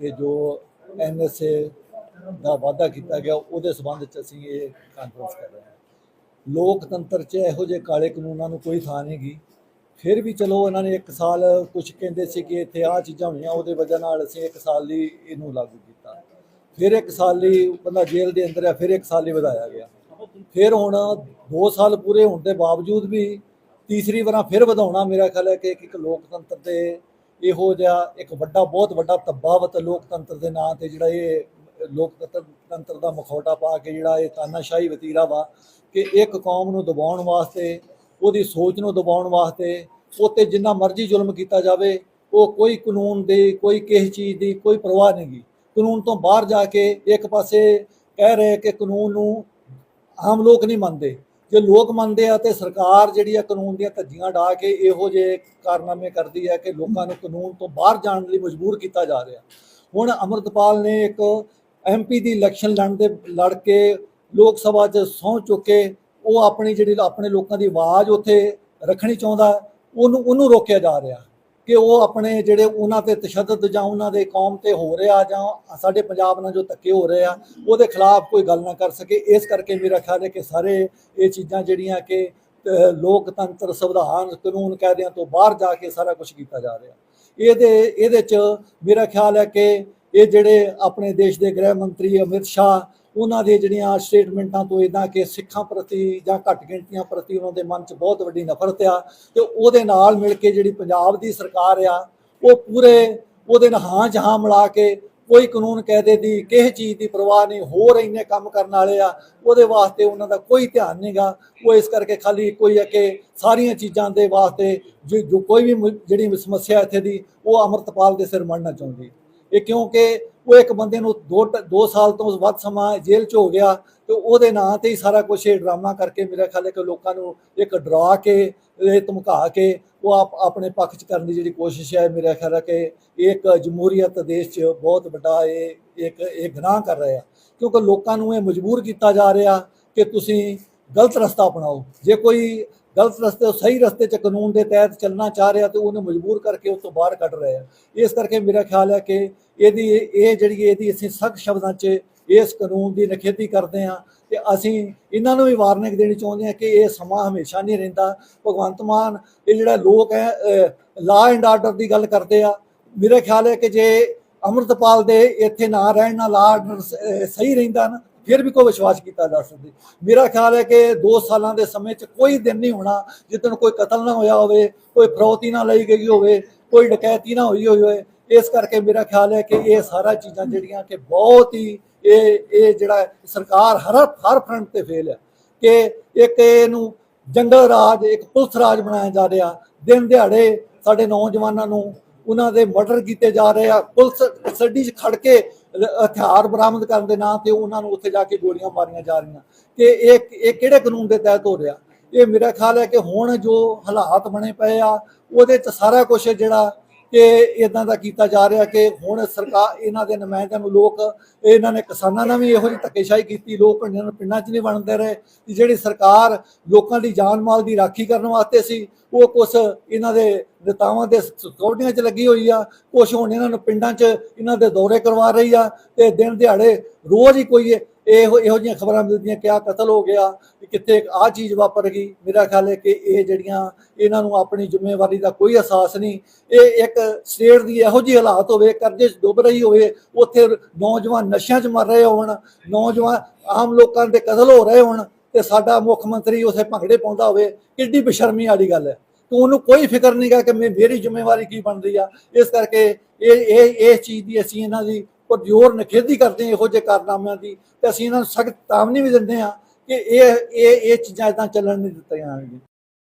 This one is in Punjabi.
ਇਹ ਜੋ ਐਨਐਸਏ ਦਾ ਵਾਅਦਾ ਕੀਤਾ ਗਿਆ, ਉਹਦੇ ਸਬੰਧ ਚ ਅਸੀਂ ਇਹ ਕਾਨਫਰੰਸ ਕਰ ਰਹੇ ਹਾਂ। ਲੋਕਤੰਤਰ 'ਚ ਇਹੋ ਜਿਹੇ ਕਾਲੇ ਕਾਨੂੰਨਾਂ ਨੂੰ ਕੋਈ ਥਾਂ ਨਹੀਂ ਗੀ। ਫਿਰ ਵੀ ਚਲੋ ਇਹਨਾਂ ਨੇ ਇੱਕ ਸਾਲ ਕੁਝ ਕਹਿੰਦੇ ਸੀ ਕਿ ਇੱਥੇ ਆਹ ਚੀਜ਼ਾਂ ਹੋਈਆਂ, ਉਹਦੇ ਵਜ੍ਹਾ ਨਾਲ ਅਸੀਂ ਇੱਕ ਸਾਲ ਲਈ ਇਹਨੂੰ ਲਾਗੂ ਕੀਤਾ। ਫਿਰ ਇੱਕ ਸਾਲ ਲਈ ਬੰਦਾ ਜੇਲ੍ਹ ਦੇ ਅੰਦਰ ਆ, ਫਿਰ ਇੱਕ ਸਾਲ ਲਈ ਵਧਾਇਆ ਗਿਆ। ਫਿਰ ਹੁਣ 2 ਸਾਲ ਪੂਰੇ ਹੋਣ ਦੇ ਬਾਵਜੂਦ ਵੀ ਤੀਸਰੀ ਵਾਰਾਂ ਫਿਰ ਵਧਾਉਣਾ ਮੇਰਾ ਖਿਆਲ ਹੈ ਕਿ ਇੱਕ ਲੋਕਤੰਤਰ ਦੇ ਇਹੋ ਜਿਹਾ ਇੱਕ ਵੱਡਾ, ਬਹੁਤ ਵੱਡਾ ਤਬਾਵਤ ਲੋਕਤੰਤਰ ਦੇ ਨਾਂ ਤੇ ਜਿਹੜਾ ਇਹ ਲੋਕਤੰਤਰ ਤੰਤਰ ਦਾ ਮਖੌਟਾ ਪਾ ਕੇ ਜਿਹੜਾ ਇਹ ਤਾਨਾਸ਼ਾਹੀ ਵਤੀਰਾ ਵਾ ਕਿ ਇੱਕ ਕੌਮ ਨੂੰ ਦਬਾਉਣ ਵਾਸਤੇ, ਉਹਦੀ ਸੋਚ ਨੂੰ ਦਬਾਉਣ ਵਾਸਤੇ ਉੱਤੇ ਜਿੰਨਾ ਮਰਜ਼ੀ ਜ਼ੁਲਮ ਕੀਤਾ ਜਾਵੇ, ਉਹ ਕੋਈ ਕਾਨੂੰਨ ਦੀ, ਕੋਈ ਕਿਸੇ ਚੀਜ਼ ਦੀ ਕੋਈ ਪਰਵਾਹ ਨਹੀਂ ਗੀ। ਕਾਨੂੰਨ ਤੋਂ ਬਾਹਰ ਜਾ ਕੇ ਇੱਕ ਪਾਸੇ ਕਹਿ ਰਹੇ ਕਿ ਕਾਨੂੰਨ ਨੂੰ ਆਮ ਲੋਕ ਨਹੀਂ ਮੰਨਦੇ। ਜੇ ਲੋਕ ਮੰਨਦੇ ਆ ਤੇ ਸਰਕਾਰ ਜਿਹੜੀ ਆ ਕਾਨੂੰਨ ਦੀਆਂ ਧੱਜੀਆਂ ਢਾ ਕੇ ਇਹੋ ਜਿਹੇ ਕਾਰਨਾਮੇ ਕਰਦੀ ਹੈ ਕਿ ਲੋਕਾਂ ਨੂੰ ਕਾਨੂੰਨ ਤੋਂ ਬਾਹਰ ਜਾਣ ਲਈ ਮਜਬੂਰ ਕੀਤਾ ਜਾ ਰਿਹਾ। ਹੁਣ ਅਮਰਤਪਾਲ ਨੇ ਇੱਕ ਐਮਪੀ ਦੀ ਇਲੈਕਸ਼ਨ ਲੜਨ ਦੇ, ਲੜ ਕੇ ਲੋਕ ਸਭਾ 'ਚ ਸਹੁੰ ਚੁੱਕੇ, ਉਹ ਆਪਣੀ ਜਿਹੜੀ, ਆਪਣੇ ਲੋਕਾਂ ਦੀ ਆਵਾਜ਼ ਉੱਥੇ ਰੱਖਣੀ ਚਾਹੁੰਦਾ, ਉਹਨੂੰ ਉਹਨੂੰ ਰੋਕਿਆ ਜਾ ਰਿਹਾ। ਕਿ ਉਹ ਆਪਣੇ ਜਿਹੜੇ ਉਹਨਾਂ ਤੇ ਤਸ਼ੱਦਦ ਜਾਂ ਉਹਨਾਂ ਦੇ ਕੌਮ ਤੇ ਹੋ ਰਿਹਾ ਜਾਂ ਸਾਡੇ ਪੰਜਾਬ ਨਾਲ ਜੋ ਧੱਕੇ ਹੋ ਰਹੇ ਆ, ਉਹਦੇ ਖਿਲਾਫ ਕੋਈ ਗੱਲ ਨਾ ਕਰ ਸਕੇ। ਇਸ ਕਰਕੇ ਮੇਰਾ ਖਿਆਲ ਹੈ ਕਿ ਸਾਰੇ ਇਹ ਚੀਜ਼ਾਂ ਜਿਹੜੀਆਂ ਕਿ ਲੋਕਤੰਤਰ, ਸੰਵਿਧਾਨ, ਕਾਨੂੰਨ ਕਾਇਦਿਆਂ ਤੋਂ ਬਾਹਰ ਜਾ ਕੇ ਸਾਰਾ ਕੁਝ ਕੀਤਾ ਜਾ ਰਿਹਾ। ਇਹਦੇ ਇਹਦੇ ਚ ਮੇਰਾ ਖਿਆਲ ਹੈ ਕਿ ਇਹ ਜਿਹੜੇ ਆਪਣੇ ਦੇਸ਼ ਦੇ ਗ੍ਰਹਿ ਮੰਤਰੀ ਅਮਿਤ ਸ਼ਾਹ ਉਹਨਾਂ ਦੇ ਜਿਹੜੀਆਂ ਸਟੇਟਮੈਂਟਾਂ ਤੋਂ ਇਦਾਂ ਕਿ ਸਿੱਖਾਂ ਪ੍ਰਤੀ ਜਾਂ ਘੱਟ ਗਿਣਤੀਆਂ ਪ੍ਰਤੀ ਉਹਨਾਂ ਦੇ ਮਨ 'ਚ ਬਹੁਤ ਵੱਡੀ ਨਫ਼ਰਤ ਆ ਤੇ ਉਹਦੇ ਨਾਲ ਮਿਲ ਕੇ ਜਿਹੜੀ ਪੰਜਾਬ ਦੀ ਸਰਕਾਰ ਆ, ਉਹ ਪੂਰੇ ਉਹਦੇ ਨਾਲ ਹਾਂ ਜਹਾਂ ਮਿਲਾ ਕੇ ਕੋਈ ਕਾਨੂੰਨ ਕਾਇਦੇ ਦੀ ਕਿਸੇ ਚੀਜ਼ ਦੀ ਪਰਵਾਹ ਨਹੀਂ, ਹੋਰ ਇੰਨੇ ਕੰਮ ਕਰਨ ਵਾਲੇ ਆ, ਉਹਦੇ ਵਾਸਤੇ ਉਹਨਾਂ ਦਾ ਕੋਈ ਧਿਆਨ ਨਹੀਂਗਾ ਉਹ ਇਸ ਕਰਕੇ ਖਾਲੀ ਕੋਈ ਹੈ ਕਿ ਸਾਰੀਆਂ ਚੀਜ਼ਾਂ ਦੇ ਵਾਸਤੇ ਜੋ ਜੋ ਕੋਈ ਵੀ ਜਿਹੜੀ ਸਮੱਸਿਆ ਇੱਥੇ ਦੀ, ਉਹ ਅਮਰਤਪਾਲ ਦੇ ਸਿਰ ਮੜਨਾ ਚਾਹੁੰਦੀ। ਇਹ ਕਿਉਂਕਿ ਉਹ ਇੱਕ ਬੰਦੇ ਨੂੰ 2 2 ਸਾਲ ਤੋਂ ਵੱਧ ਸਮਾਂ ਜੇਲ੍ਹ 'ਚ ਹੋ ਗਿਆ ਤੇ ਉਹਦੇ ਨਾਂ ਤੇ ਹੀ ਸਾਰਾ ਕੁਝ ਇਹ ਡਰਾਮਾ ਕਰਕੇ ਮੇਰਾ ਖਿਆਲ ਹੈ ਕਿ ਲੋਕਾਂ ਨੂੰ ਇੱਕ ਡਰਾ ਕੇ ਇਹ ਧਮਕਾ ਕੇ ਉਹ ਆਪ, ਆਪਣੇ ਪੱਖ 'ਚ ਕਰਨ ਦੀ ਜਿਹੜੀ ਕੋਸ਼ਿਸ਼ ਹੈ, ਮੇਰਾ ਖਿਆਲ ਹੈ ਕਿ ਇਹ ਇੱਕ ਜਮਹੂਰੀਅਤ ਦੇਸ਼ 'ਚ ਬਹੁਤ ਵੱਡਾ ਇਹ, ਇੱਕ, ਇਹ ਗੁਨਾਹ ਕਰ ਰਿਹਾ ਕਿਉਂਕਿ ਲੋਕਾਂ ਨੂੰ ਇਹ ਮਜਬੂਰ ਕੀਤਾ ਜਾ ਰਿਹਾ ਕਿ ਤੁਸੀਂ ਗਲਤ ਰਸਤਾ ਅਪਣਾਓ। ਜੇ ਕੋਈ ਗਲਤ ਰਸਤੇ, ਸਹੀ ਰਸਤੇ 'ਚ ਕਾਨੂੰਨ ਦੇ ਤਹਿਤ ਚੱਲਣਾ ਚਾਹ ਰਿਹਾ ਤੇ ਉਹਨੂੰ ਮਜਬੂਰ ਕਰਕੇ ਉਸ ਤੋਂ ਬਾਹਰ ਕੱਢ ਰਿਹਾ ਇਸ ਕਰਕੇ ਮੇਰਾ ਖਿਆਲ ਹੈ ਕਿ ਇਹਦੀ ਇਹ ਜਿਹੜੀ ਇਹਦੀ ਅਸੀਂ ਸਖਤ ਸ਼ਬਦਾਂ 'ਚ ਇਸ ਕਾਨੂੰਨ ਦੀ ਨਿਖੇਧੀ ਕਰਦੇ ਹਾਂ ਤੇ ਅਸੀਂ ਇਹਨਾਂ ਨੂੰ ਵੀ ਵਾਰਨਿੰਗ ਦੇਣੀ ਚਾਹੁੰਦੇ ਹਾਂ ਕਿ ਇਹ ਸਮਾਂ ਹਮੇਸ਼ਾ ਨਹੀਂ ਰਹਿੰਦਾ। ਭਗਵੰਤ ਮਾਨ, ਇਹ ਜਿਹੜਾ ਲੋਕ ਹੈ ਲਾ ਐਂਡ ਆਰਡਰ ਦੀ ਗੱਲ ਕਰਦੇ ਆ। ਮੇਰਾ ਖਿਆਲ ਹੈ ਕਿ ਜੇ ਅਮਰਤਪਾਲ ਦੇ ਇੱਥੇ ਨਾ ਰਹਿਣ ਨਾਲ ਲਾ ਆਰਡਰ ਸਹੀ ਰਹਿੰਦਾ ਨਾ, ਫਿਰ ਵੀ ਕੋਈ ਵਿਸ਼ਵਾਸ ਕੀਤਾ ਜਾ ਸਕਦਾ। ਮੇਰਾ ਖਿਆਲ ਹੈ ਕਿ 2 ਸਾਲਾਂ ਦੇ ਸਮੇਂ 'ਚ ਕੋਈ ਦਿਨ ਨਹੀਂ ਹੋਣਾ ਜਿੱਦਣ ਕੋਈ ਕਤਲ ਨਾ ਹੋਇਆ ਹੋਵੇ, ਕੋਈ ਫਰੋਤੀ ਨਾ ਲਈ ਗਈ ਹੋਵੇ, ਕੋਈ ਡਕੈਤੀ ਨਾ ਹੋਈ ਹੋਵੇ। ਇਸ ਕਰਕੇ ਮੇਰਾ ਖਿਆਲ ਹੈ ਕਿ ਇਹ ਸਾਰਾ ਚੀਜ਼ਾਂ ਜਿਹੜੀਆਂ ਕਿ ਬਹੁਤ ਹੀ ਇਹ ਇਹ ਜਿਹੜਾ ਸਰਕਾਰ ਹਰ ਹਰ ਫਰੰਟ ਤੇ ਫੇਲ ਹੈ ਕਿ ਇੱਕ ਇਹਨੂੰ ਜੰਗਲ ਰਾਜ, ਇੱਕ ਪੁਲਿਸ ਰਾਜ ਬਣਾਇਆ ਜਾ ਰਿਹਾ। ਦਿਨ ਦਿਹਾੜੇ ਸਾਡੇ ਨੌਜਵਾਨਾਂ ਨੂੰ ਉਹਨਾਂ ਦੇ ਮਰਡਰ ਕੀਤੇ ਜਾ ਰਹੇ ਆ। ਪੁਲਿਸ ਕਸਟਡੀ 'ਚ ਖੜ ਕੇ ਹਥਿਆਰ ਬਰਾਮਦ ਕਰਨ ਦੇ ਨਾਂ ਤੇ ਉਹਨਾਂ ਨੂੰ ਉੱਥੇ ਜਾ ਕੇ ਗੋਲੀਆਂ ਮਾਰੀਆਂ ਜਾ ਰਹੀਆਂ। ਕਿ ਇਹ ਇਹ ਕਿਹੜੇ ਕਾਨੂੰਨ ਦੇ ਤਹਿਤ ਹੋ ਰਿਹਾ? ਇਹ ਮੇਰਾ ਖਿਆਲ ਹੈ ਕਿ ਹੁਣ ਜੋ ਹਾਲਾਤ ਬਣੇ ਪਏ ਆ, ਉਹਦੇ 'ਚ ਸਾਰਾ ਕੁਝ ਜਿਹੜਾ ਕਿ ਇਦਾਂ ਦਾ ਕੀਤਾ ਜਾ ਰਿਹਾ ਕਿ ਹੁਣ ਸਰਕਾਰ ਇਹਨਾਂ ਦੇ ਨੁਮਾਇੰਦਿਆਂ ਨੂੰ ਲੋਕ, ਇਹਨਾਂ ਨੇ ਕਿਸਾਨਾਂ ਨਾਲ ਵੀ ਇਹੋ ਜਿਹੀ ਧੱਕੇਸ਼ਾਹੀ ਕੀਤੀ, ਲੋਕ ਇਹਨਾਂ ਨੂੰ ਪਿੰਡਾਂ 'ਚ ਨਹੀਂ ਵੰਡਦੇ ਰਹੇ। ਕਿ ਜਿਹੜੀ ਸਰਕਾਰ ਲੋਕਾਂ ਦੀ ਜਾਨ ਮਾਲ ਦੀ ਰਾਖੀ ਕਰਨ ਵਾਸਤੇ ਸੀ, ਉਹ ਕੁਛ ਇਹਨਾਂ ਦੇ ਨੇਤਾਵਾਂ ਦੇ ਸਿਕਿਉਰਟੀਆਂ 'ਚ ਲੱਗੀ ਹੋਈ ਆ, ਕੁਛ ਹੁਣ ਇਹਨਾਂ ਨੂੰ ਪਿੰਡਾਂ 'ਚ ਇਹਨਾਂ ਦੇ ਦੌਰੇ ਕਰਵਾ ਰਹੀ ਆ, ਤੇ ਦਿਨ ਦਿਹਾੜੇ ਰੋਜ਼ ਹੀ ਕੋਈ ਇਹੋ ਇਹੋ ਜਿਹੀਆਂ ਖਬਰਾਂ ਮਿਲਦੀਆਂ ਕਿ ਆ ਕਤਲ ਹੋ ਗਿਆ ਕਿੱਥੇ ਆ ਚੀਜ਼ ਵਾਪਰ ਗਈ। ਮੇਰਾ ਖਿਆਲ ਹੈ ਕਿ ਇਹ ਜਿਹੜੀਆਂ ਇਹਨਾਂ ਨੂੰ ਆਪਣੀ ਜ਼ਿੰਮੇਵਾਰੀ ਦਾ ਕੋਈ ਅਹਿਸਾਸ ਨਹੀਂ, ਇਹ ਇੱਕ ਸਟੇਟ ਦੀ ਇਹੋ ਜਿਹੀ ਹਾਲਾਤ ਹੋਵੇ, ਕਰਜ਼ੇ 'ਚ ਡੁੱਬ ਰਹੀ ਹੋਵੇ, ਉੱਥੇ ਨੌਜਵਾਨ ਨਸ਼ਿਆਂ 'ਚ ਮਰ ਰਹੇ ਹੋਣ, ਨੌਜਵਾਨ ਆਮ ਲੋਕਾਂ ਦੇ ਕਤਲ ਹੋ ਰਹੇ ਹੋਣ ਤੇ ਸਾਡਾ ਮੁੱਖ ਮੰਤਰੀ ਉਥੇ ਭੰਗੜੇ ਪਾਉਂਦਾ ਹੋਵੇ, ਕਿੱਡੀ ਬੇਸ਼ਰਮੀ ਵਾਲੀ ਗੱਲ ਹੈ। ਤੇ ਉਹਨੂੰ ਕੋਈ ਫਿਕਰ ਨਹੀਂਗਾ ਕਿ ਮੇ- ਮੇਰੀ ਜ਼ਿੰਮੇਵਾਰੀ ਕੀ ਬਣਦੀ ਆ। ਇਸ ਕਰਕੇ ਇਹ ਇਹ ਇਸ ਚੀਜ਼ ਦੀ ਅਸੀਂ ਇਹਨਾਂ ਦੀ ਔਰ ਜ਼ੋਰ ਨਖੇਧੀ ਕਰਦੇ ਇਹੋ ਜਿਹੇ ਕਾਰਨਾਮਿਆਂ ਦੀ, ਤੇ ਅਸੀਂ ਇਹਨਾਂ ਨੂੰ ਸਖਤ ਤਾਮਨੀ ਵੀ ਦਿੰਦੇ ਆ ਕਿ ਇਹ ਇਹ ਇਹ ਚੀਜ਼ਾਂ ਇਦਾਂ ਚੱਲਣ ਨਹੀਂ ਦਿੱਤੀਆਂ ਜਾਣਗੀਆਂ।